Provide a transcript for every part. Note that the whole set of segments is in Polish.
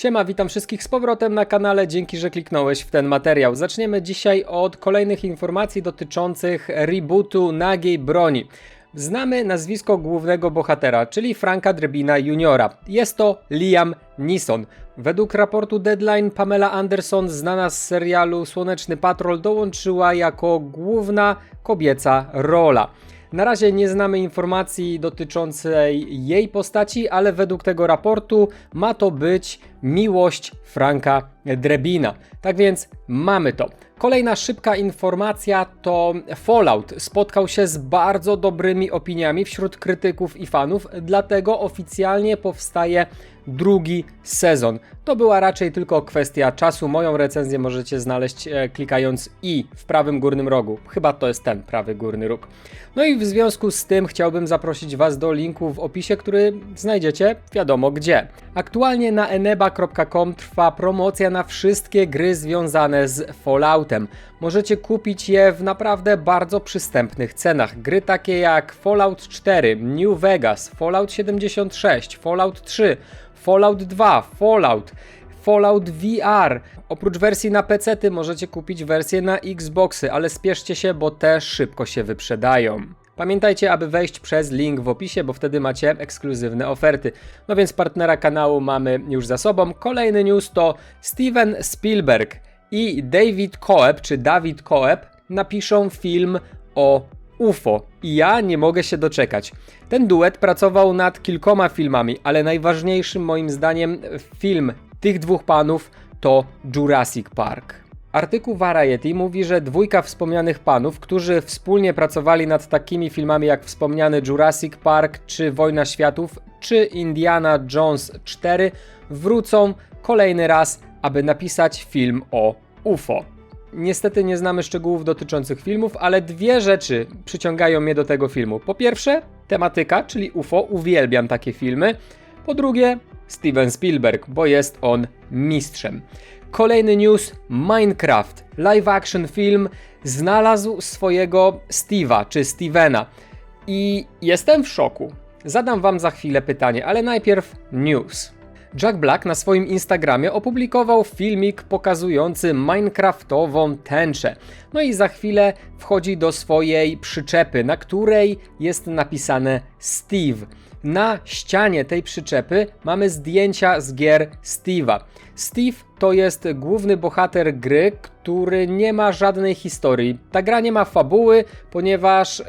Siema, witam wszystkich z powrotem na kanale, dzięki, że kliknąłeś w ten materiał. Zaczniemy dzisiaj od kolejnych informacji dotyczących rebootu nagiej broni. Znamy nazwisko głównego bohatera, czyli Franka Drebina Juniora. Jest to Liam Neeson. Według raportu Deadline Pamela Anderson, znana z serialu Słoneczny Patrol, dołączyła jako główna kobieca rola. Na razie nie znamy informacji dotyczącej jej postaci, ale według tego raportu ma to być miłość Franka Drebina. Tak więc mamy to. Kolejna szybka informacja to Fallout spotkał się z bardzo dobrymi opiniami wśród krytyków i fanów, dlatego oficjalnie powstaje drugi sezon. To była raczej tylko kwestia czasu. Moją recenzję możecie znaleźć e, klikając i w prawym górnym rogu. Chyba to jest ten prawy górny róg. No i w związku z tym chciałbym zaprosić Was do linku w opisie, który znajdziecie wiadomo gdzie. Aktualnie na eneba.com trwa promocja na wszystkie gry związane z Falloutem. Możecie kupić je w naprawdę bardzo przystępnych cenach. Gry takie jak Fallout 4, New Vegas, Fallout 76, Fallout 3, Fallout 2, Fallout, Fallout VR. Oprócz wersji na PC ty możecie kupić wersję na Xboxy, ale spieszcie się, bo te szybko się wyprzedają. Pamiętajcie, aby wejść przez link w opisie, bo wtedy macie ekskluzywne oferty. No więc partnera kanału mamy już za sobą. Kolejny news to Steven Spielberg i David Coeb, czy David Coeb, napiszą film o UFO i ja nie mogę się doczekać. Ten duet pracował nad kilkoma filmami, ale najważniejszym moim zdaniem film tych dwóch panów to Jurassic Park. Artykuł Variety mówi, że dwójka wspomnianych panów, którzy wspólnie pracowali nad takimi filmami jak wspomniany Jurassic Park, czy Wojna Światów, czy Indiana Jones 4, wrócą kolejny raz, aby napisać film o UFO. Niestety nie znamy szczegółów dotyczących filmów, ale dwie rzeczy przyciągają mnie do tego filmu. Po pierwsze, tematyka, czyli UFO, uwielbiam takie filmy. Po drugie, Steven Spielberg, bo jest on mistrzem. Kolejny news: Minecraft. Live action film znalazł swojego Steve'a czy Stevena. I jestem w szoku. Zadam wam za chwilę pytanie, ale najpierw news. Jack Black na swoim Instagramie opublikował filmik pokazujący Minecraftową tęczę. No i za chwilę wchodzi do swojej przyczepy, na której jest napisane Steve. Na ścianie tej przyczepy mamy zdjęcia z gier Steve'a. Steve to jest główny bohater gry, który nie ma żadnej historii. Ta gra nie ma fabuły, ponieważ e,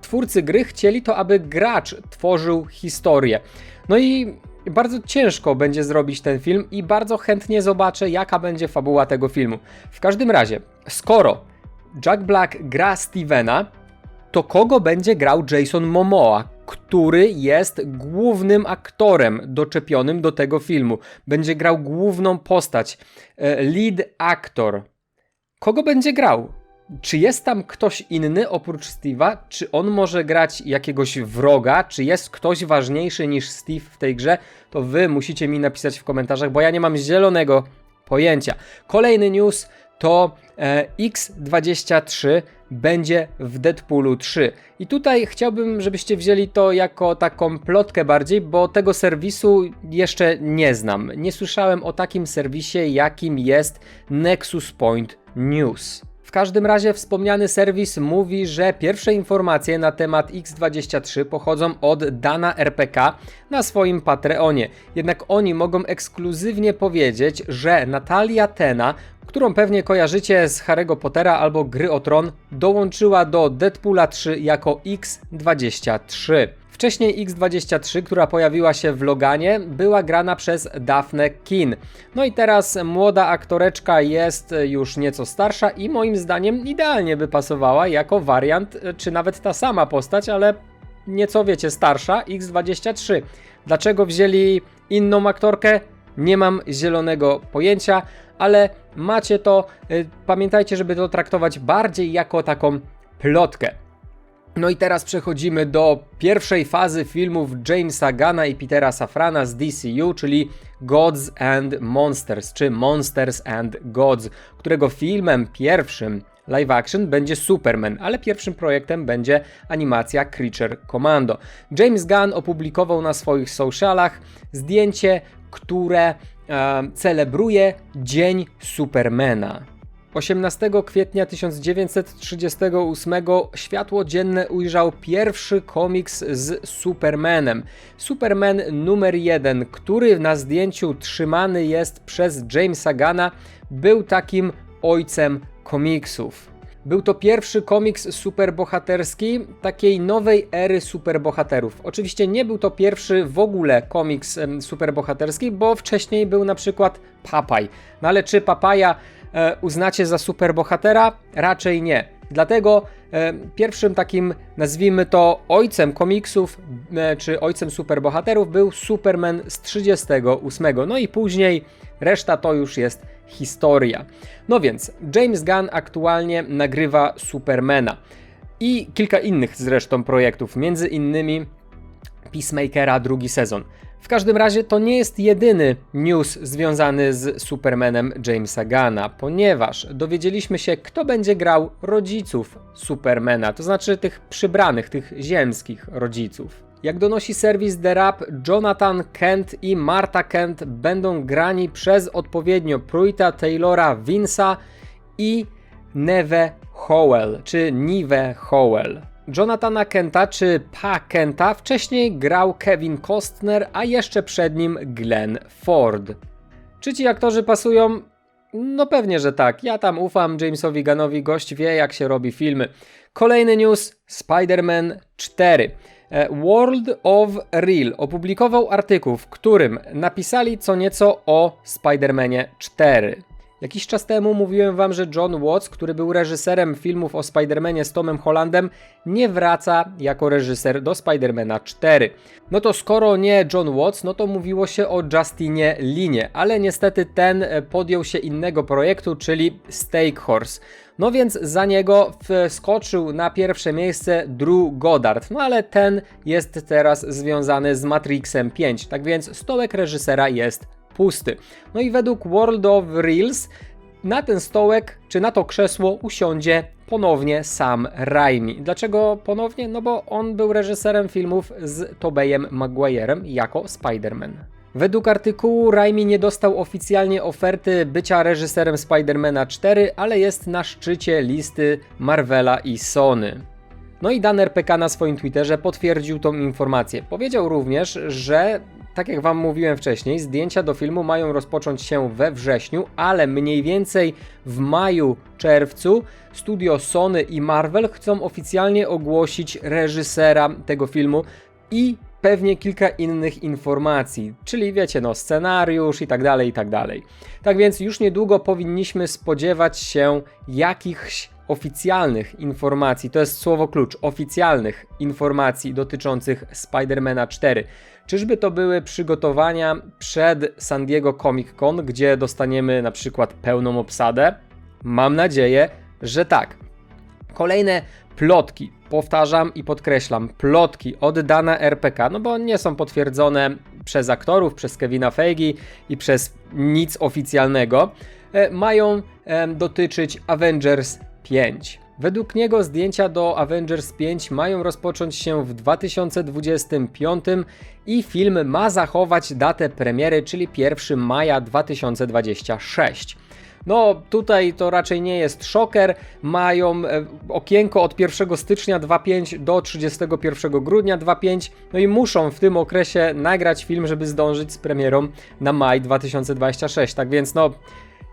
twórcy gry chcieli to, aby gracz tworzył historię. No i bardzo ciężko będzie zrobić ten film i bardzo chętnie zobaczę, jaka będzie fabuła tego filmu. W każdym razie, skoro Jack Black gra Stevena, to kogo będzie grał Jason Momoa, który jest głównym aktorem doczepionym do tego filmu. Będzie grał główną postać, e, lead actor. Kogo będzie grał? Czy jest tam ktoś inny oprócz Steve'a? Czy on może grać jakiegoś wroga? Czy jest ktoś ważniejszy niż Steve w tej grze? To wy musicie mi napisać w komentarzach, bo ja nie mam zielonego pojęcia. Kolejny news to e, X23 będzie w Deadpoolu 3. I tutaj chciałbym, żebyście wzięli to jako taką plotkę bardziej, bo tego serwisu jeszcze nie znam. Nie słyszałem o takim serwisie, jakim jest Nexus Point News. Każdym razie wspomniany serwis mówi, że pierwsze informacje na temat X23 pochodzą od Dana RPK na swoim Patreonie. Jednak oni mogą ekskluzywnie powiedzieć, że Natalia Tena, którą pewnie kojarzycie z Harry'ego Pottera albo Gry o Tron, dołączyła do Deadpoola 3 jako X23. Wcześniej X23, która pojawiła się w Loganie, była grana przez Daphne Kin. No i teraz młoda aktoreczka jest już nieco starsza i moim zdaniem idealnie by pasowała jako wariant, czy nawet ta sama postać, ale nieco wiecie, starsza X23. Dlaczego wzięli inną aktorkę? Nie mam zielonego pojęcia, ale macie to. Y, pamiętajcie, żeby to traktować bardziej jako taką plotkę. No i teraz przechodzimy do pierwszej fazy filmów Jamesa Gana i Petera Safrana z DCU, czyli Gods and Monsters, czy Monsters and Gods, którego filmem pierwszym live action będzie Superman, ale pierwszym projektem będzie animacja Creature Commando. James Gunn opublikował na swoich socialach zdjęcie, które e, celebruje Dzień Supermana. 18 kwietnia 1938 światło dzienne ujrzał pierwszy komiks z Supermanem. Superman numer 1, który na zdjęciu trzymany jest przez Jamesa Gana, był takim ojcem komiksów. Był to pierwszy komiks superbohaterski takiej nowej ery superbohaterów. Oczywiście nie był to pierwszy w ogóle komiks superbohaterski, bo wcześniej był na przykład Papaj. No ale czy Papaja uznacie za superbohatera? Raczej nie. Dlatego e, pierwszym takim, nazwijmy to, ojcem komiksów, e, czy ojcem superbohaterów był Superman z 38. No i później reszta to już jest historia. No więc, James Gunn aktualnie nagrywa Supermana i kilka innych zresztą projektów, między innymi Peacemakera drugi sezon. W każdym razie to nie jest jedyny news związany z Supermanem Jamesa Gunna, ponieważ dowiedzieliśmy się, kto będzie grał rodziców Supermana, to znaczy tych przybranych, tych ziemskich rodziców. Jak donosi serwis The Rap, Jonathan Kent i Marta Kent będą grani przez odpowiednio Pruita Taylora Vince'a i Neve Howell, czy Nive Howell. Jonathana Kenta czy Pa Kenta wcześniej grał Kevin Costner, a jeszcze przed nim Glenn Ford. Czy ci aktorzy pasują? No pewnie, że tak. Ja tam ufam Jamesowi Gunnowi, gość wie jak się robi filmy. Kolejny news, Spider-Man 4. E, World of Real opublikował artykuł, w którym napisali co nieco o Spider-Manie 4. Jakiś czas temu mówiłem wam, że John Watts, który był reżyserem filmów o Spider-Manie z Tomem Hollandem, nie wraca jako reżyser do Spider-Mana 4. No to skoro nie John Watts, no to mówiło się o Justinie Linie, ale niestety ten e, podjął się innego projektu, czyli Stake Horse. No więc za niego wskoczył na pierwsze miejsce Drew Goddard, no ale ten jest teraz związany z Matrixem 5, tak więc stołek reżysera jest pusty. No i według World of Reels na ten stołek, czy na to krzesło usiądzie ponownie sam Raimi. Dlaczego ponownie? No bo on był reżyserem filmów z Tobeyem Maguirem jako Spider-Man. Według artykułu Raimi nie dostał oficjalnie oferty bycia reżyserem Spider-Mana 4, ale jest na szczycie listy Marvela i Sony. No i Dan RPK na swoim Twitterze potwierdził tą informację. Powiedział również, że tak jak Wam mówiłem wcześniej, zdjęcia do filmu mają rozpocząć się we wrześniu, ale mniej więcej w maju, czerwcu studio Sony i Marvel chcą oficjalnie ogłosić reżysera tego filmu i pewnie kilka innych informacji, czyli wiecie, no scenariusz i tak dalej, i tak dalej. Tak więc już niedługo powinniśmy spodziewać się jakichś oficjalnych informacji, to jest słowo klucz, oficjalnych informacji dotyczących Spidermana 4. Czyżby to były przygotowania przed San Diego Comic Con, gdzie dostaniemy na przykład pełną obsadę? Mam nadzieję, że tak. Kolejne plotki, powtarzam i podkreślam, plotki od Dana RPK, no bo nie są potwierdzone przez aktorów, przez Kevina Feige i przez nic oficjalnego, e, mają dotyczyć Avengers 5. Według niego zdjęcia do Avengers 5 mają rozpocząć się w 2025 i film ma zachować datę premiery, czyli 1 maja 2026. No, tutaj to raczej nie jest szoker. Mają e, okienko od 1 stycznia 25 do 31 grudnia 25. No i muszą w tym okresie nagrać film, żeby zdążyć z premierą na maj 2026. Tak więc, no,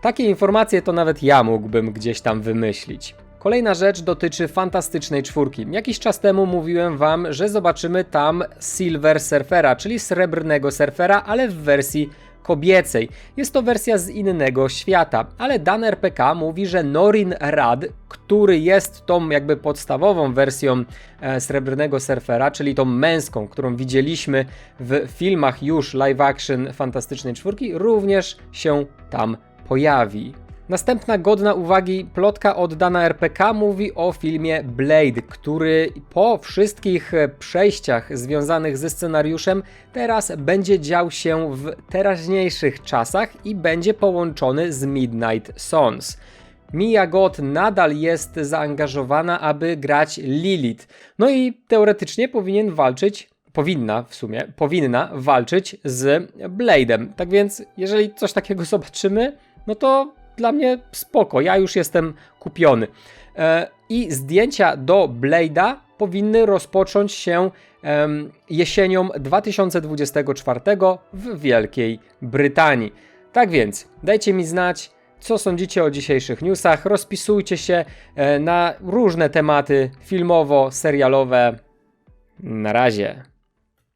takie informacje to nawet ja mógłbym gdzieś tam wymyślić. Kolejna rzecz dotyczy fantastycznej czwórki. Jakiś czas temu mówiłem wam, że zobaczymy tam Silver Surfera, czyli srebrnego surfera, ale w wersji kobiecej. Jest to wersja z innego świata, ale Dan RPK mówi, że Norin Rad, który jest tą jakby podstawową wersją e, srebrnego surfera, czyli tą męską, którą widzieliśmy w filmach już live action fantastycznej czwórki, również się tam pojawi. Następna godna uwagi plotka od Dana RPK mówi o filmie Blade, który po wszystkich przejściach związanych ze scenariuszem teraz będzie dział się w teraźniejszych czasach i będzie połączony z Midnight Sons. Mia Goth nadal jest zaangażowana, aby grać Lilith. No i teoretycznie powinien walczyć powinna w sumie, powinna walczyć z Blade'em. Tak więc, jeżeli coś takiego zobaczymy, no to dla mnie spoko, ja już jestem kupiony. E, I zdjęcia do Blade'a powinny rozpocząć się jesienią 2024 w Wielkiej Brytanii. Tak więc, dajcie mi znać, co sądzicie o dzisiejszych newsach. Rozpisujcie się e, na różne tematy filmowo-serialowe. Na razie.